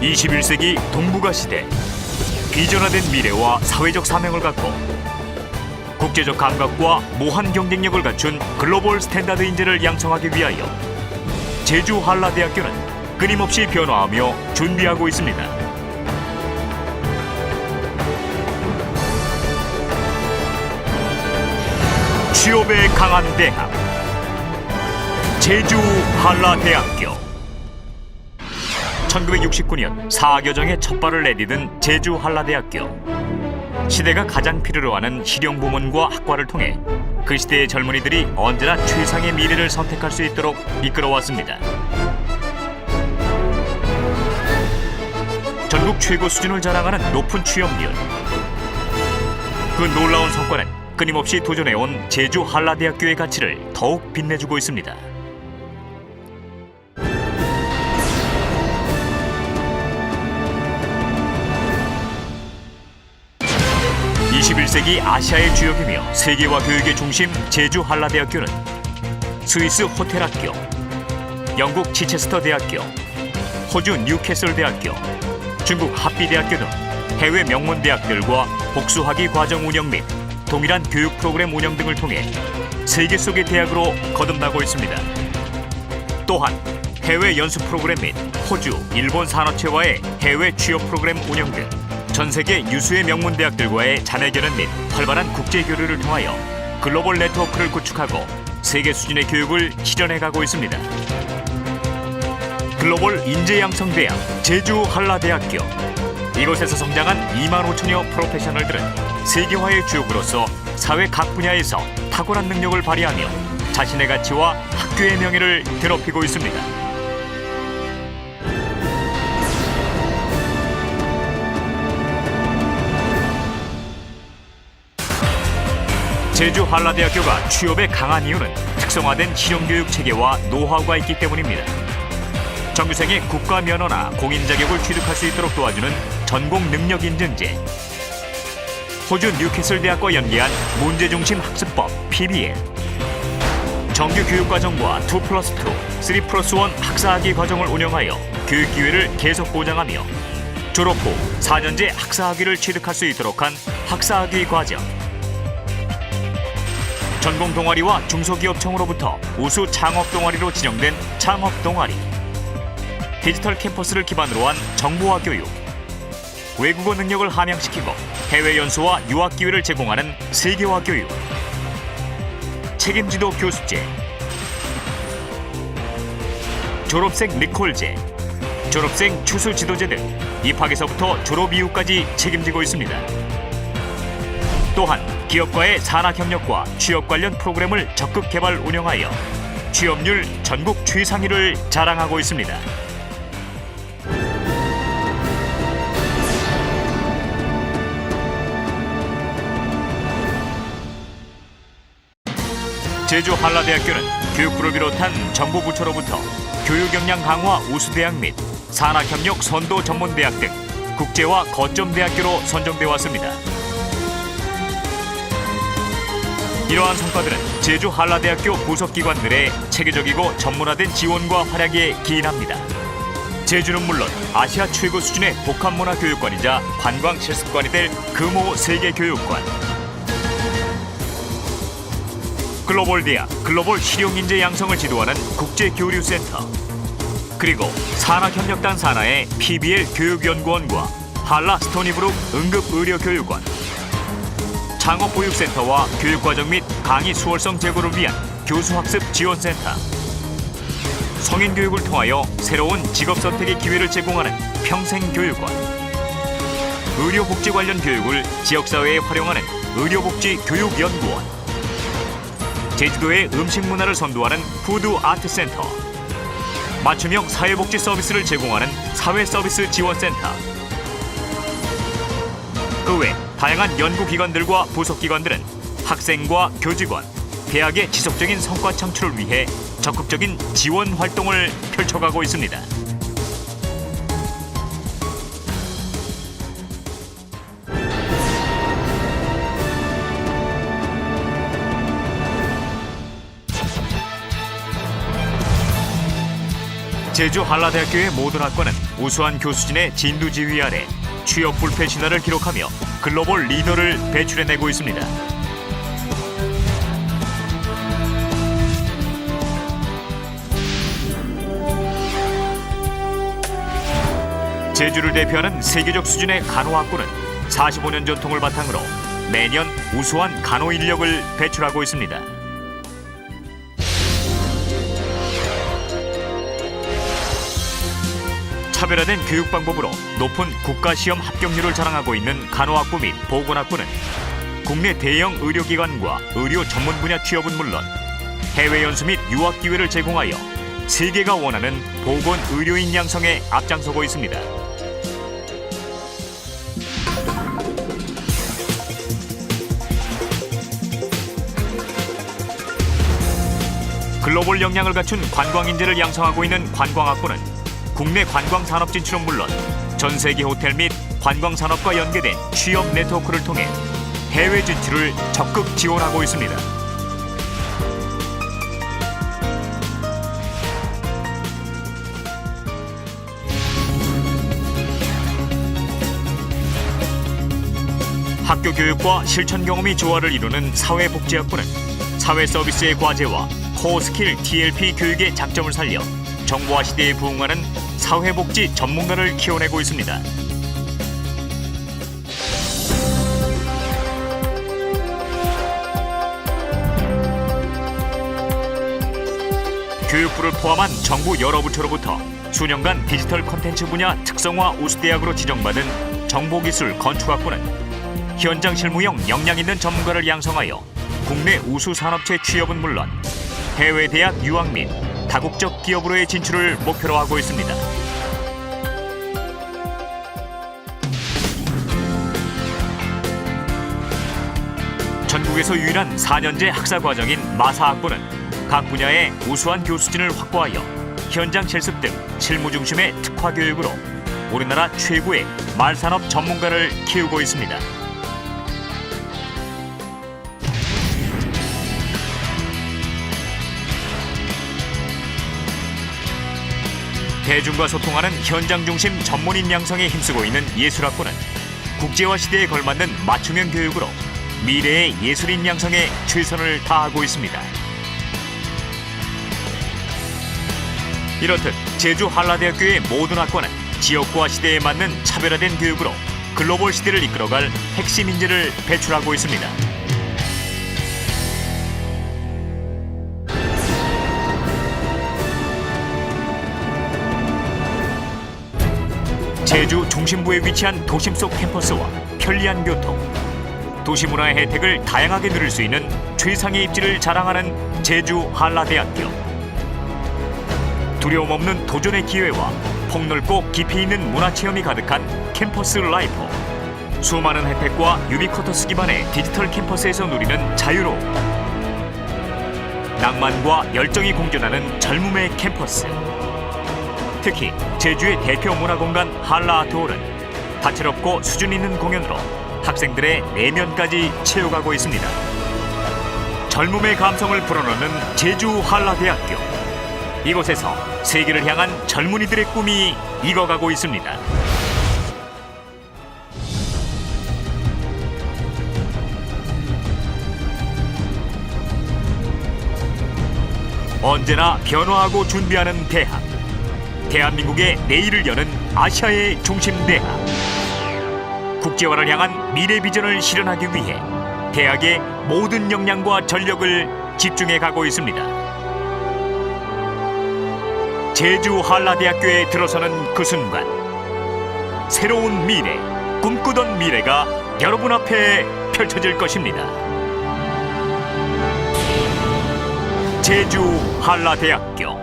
21세기 동북아 시대. 비전화된 미래와 사회적 사명을 갖고 국제적 감각과 모한 경쟁력을 갖춘 글로벌 스탠다드 인재를 양성하기 위하여 제주 한라대학교는 끊임없이 변화하며 준비하고 있습니다. 취업에 강한 대학. 제주 한라대학교 1969년 사교정의 첫 발을 내디딘 제주 한라대학교 시대가 가장 필요로 하는 실용 부문과 학과를 통해 그 시대의 젊은이들이 언제나 최상의 미래를 선택할 수 있도록 이끌어왔습니다. 전국 최고 수준을 자랑하는 높은 취업률. 그 놀라운 성과는 끊임없이 도전해온 제주 한라대학교의 가치를 더욱 빛내주고 있습니다. 21세기 아시아의 주역이며 세계화 교육의 중심 제주 한라대학교는 스위스 호텔 학교, 영국 치체스터 대학교, 호주 뉴캐슬 대학교, 중국 합비대학교 등 해외 명문 대학들과 복수학위 과정 운영 및 동일한 교육 프로그램 운영 등을 통해 세계 속의 대학으로 거듭나고 있습니다. 또한 해외 연수 프로그램 및 호주, 일본 산업체와의 해외 취업 프로그램 운영 등 전 세계 유수의 명문 대학들과의 자매 결연 및 활발한 국제 교류를 통하여 글로벌 네트워크를 구축하고 세계 수준의 교육을 실현해 가고 있습니다. 글로벌 인재 양성 대학 제주 한라대학교 이곳에서 성장한 2만 5천여 프로페셔널들은 세계화의 주역으로서 사회 각 분야에서 탁월한 능력을 발휘하며 자신의 가치와 학교의 명예를 드높이고 있습니다. 제주 한라대학교가 취업에 강한 이유는 특성화된 실용교육 체계와 노하우가 있기 때문입니다. 정규생의 국가 면허나 공인 자격을 취득할 수 있도록 도와주는 전공 능력 인증제. 호주 뉴캐슬 대학과 연계한 문제 중심 학습법 PBL. 정규 교육 과정과 2 플러스 2, 3 플러스 1 학사학위 과정을 운영하여 교육 기회를 계속 보장하며 졸업 후 4년제 학사학위를 취득할 수 있도록 한 학사학위 과정. 전공 동아리와 중소기업청으로부터 우수 창업 동아리로 지정된 창업 동아리. 디지털 캠퍼스를 기반으로 한 정보화 교육. 외국어 능력을 함양시키고 해외 연수와 유학 기회를 제공하는 세계화 교육. 책임지도 교수제. 졸업생 리콜제. 졸업생 추수 지도제 등 입학에서부터 졸업 이후까지 책임지고 있습니다. 또한 기업과의 산학 협력과 취업 관련 프로그램을 적극 개발 운영하여 취업률 전국 최상위를 자랑하고 있습니다. 제주 한라대학교는 교육부를 비롯한 정부 부처로부터 교육 역량 강화 우수대학 및 산학협력 선도 전문대학 등 국제화 거점 대학교로 선정돼 왔습니다. 이러한 성과들은 제주 한라대학교 부속기관들의 체계적이고 전문화된 지원과 활약에 기인합니다. 제주는 물론 아시아 최고 수준의 복합문화 교육관이자 관광 실습관이 될 금호 세계 교육관. 글로벌 대학, 글로벌 실용인재 양성을 지도하는 국제교류센터. 그리고 산학협력단 산하의 PBL 교육연구원과 한라 스토니브룩 응급의료교육원. 창업보육센터와 교육과정 및 강의 수월성 제고를 위한 교수학습 지원센터. 성인 교육을 통하여 새로운 직업 선택의 기회를 제공하는 평생교육원. 의료복지 관련 교육을 지역사회에 활용하는 의료복지교육연구원. 제주도의 음식 문화를 선도하는 푸드아트센터. 맞춤형 사회복지 서비스를 제공하는 사회서비스 지원센터 그외 다양한 연구기관들과 부속기관들은 학생과 교직원, 대학의 지속적인 성과 창출을 위해 적극적인 지원 활동을 펼쳐가고 있습니다. 제주 한라대학교의 모든 학과는 우수한 교수진의 진두지휘 아래 취업 불패 신화를 기록하며 글로벌 리더를 배출해내고 있습니다. 제주를 대표하는 세계적 수준의 간호학부는 45년 전통을 바탕으로 매년 우수한 간호 인력을 배출하고 있습니다. 차별화된 교육 방법으로 높은 국가 시험 합격률을 자랑하고 있는 간호학부 및 보건학부는 국내 대형 의료기관과 의료 전문 분야 취업은 물론 해외 연수 및 유학 기회를 제공하여 세계가 원하는 보건 의료인 양성에 앞장서고 있습니다. 글로벌 역량을 갖춘 관광 인재를 양성하고 있는 관광학부는 국내 관광 산업 진출은 물론 전 세계 호텔 및 관광 산업과 연계된 취업 네트워크를 통해 해외 진출을 적극 지원하고 있습니다. 학교 교육과 실천 경험이 조화를 이루는 사회복지학부는 사회 서비스의 과제와 코어 스킬 TLP 교육의 장점을 살려 정보화 시대에 부응하는 사회복지 전문가를 키워내고 있습니다. 교육부를 포함한 정부 여러 부처로부터 수년간 디지털 콘텐츠 분야 특성화 우수대학으로 지정받은 정보기술 건축학부는 현장 실무용 역량 있는 전문가를 양성하여 국내 우수 산업체 취업은 물론 해외 대학 유학 및 다국적 기업으로의 진출을 목표로 하고 있습니다. 전국에서 유일한 4년제 학사 과정인 마사학부는 각 분야의 우수한 교수진을 확보하여 현장 실습 등 실무 중심의 특화 교육으로 우리나라 최고의 말산업 전문가를 키우고 있습니다. 대중과 소통하는 현장 중심 전문인 양성에 힘쓰고 있는 예술학부는 국제화 시대에 걸맞는 맞춤형 교육으로 미래의 예술인 양성에 최선을 다하고 있습니다. 이렇듯 제주 한라대학교의 모든 학과는 지역과 시대에 맞는 차별화된 교육으로 글로벌 시대를 이끌어갈 핵심 인재를 배출하고 있습니다. 제주 중심부에 위치한 도심 속 캠퍼스와 편리한 교통, 도시 문화의 혜택을 다양하게 누릴 수 있는 최상의 입지를 자랑하는 제주 한라대학교. 두려움 없는 도전의 기회와 폭넓고 깊이 있는 문화 체험이 가득한 캠퍼스 라이프. 수많은 혜택과 유비쿼터스 기반의 디지털 캠퍼스에서 누리는 자유로움. 낭만과 열정이 공존하는 젊음의 캠퍼스. 특히 제주의 대표 문화공간 한라아트홀은 다채롭고 수준 있는 공연으로 학생들의 내면까지 채워가고 있습니다. 젊음의 감성을 불어넣는 제주 한라대학교. 이곳에서 세계를 향한 젊은이들의 꿈이 익어가고 있습니다. 언제나 변화하고 준비하는 대학. 대한민국의 내일을 여는 아시아의 중심 대학. 국제화를 향한 미래 비전을 실현하기 위해 대학의 모든 역량과 전력을 집중해 가고 있습니다. 제주 한라대학교에 들어서는 그 순간 새로운 미래, 꿈꾸던 미래가 여러분 앞에 펼쳐질 것입니다. 제주 한라대학교